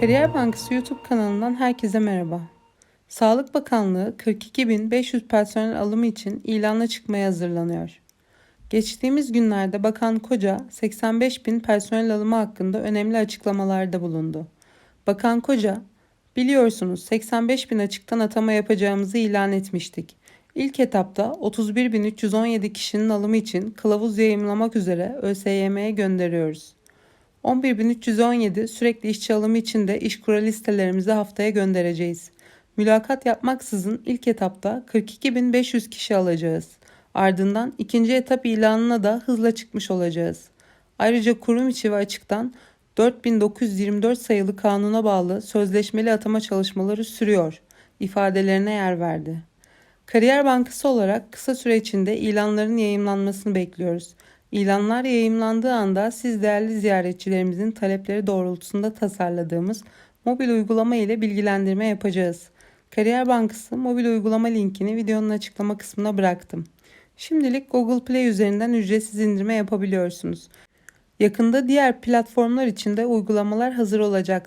Kariyer Bankası YouTube kanalından herkese merhaba. Sağlık Bakanlığı 42.500 personel alımı için ilana çıkmaya hazırlanıyor. Geçtiğimiz günlerde Bakan Koca 85.000 personel alımı hakkında önemli açıklamalarda bulundu. Bakan Koca, biliyorsunuz 85.000 açıktan atama yapacağımızı ilan etmiştik. İlk etapta 31.317 kişinin alımı için kılavuz yayımlamak üzere ÖSYM'ye gönderiyoruz. 11.317 sürekli işçi alımı için de işkura listelerimizi haftaya göndereceğiz. Mülakat yapmaksızın ilk etapta 42.500 kişi alacağız. Ardından ikinci etap ilanına da hızla çıkmış olacağız. Ayrıca kurum içi ve açıktan 4924 sayılı kanuna bağlı sözleşmeli atama çalışmaları sürüyor ifadelerine yer verdi. Kariyer Bankası olarak kısa süre içinde ilanların yayımlanmasını bekliyoruz. İlanlar yayımlandığı anda siz değerli ziyaretçilerimizin talepleri doğrultusunda tasarladığımız mobil uygulama ile bilgilendirme yapacağız. Kariyer Bankası mobil uygulama linkini videonun açıklama kısmına bıraktım. Şimdilik Google Play üzerinden ücretsiz indirme yapabiliyorsunuz. Yakında diğer platformlar için de uygulamalar hazır olacak.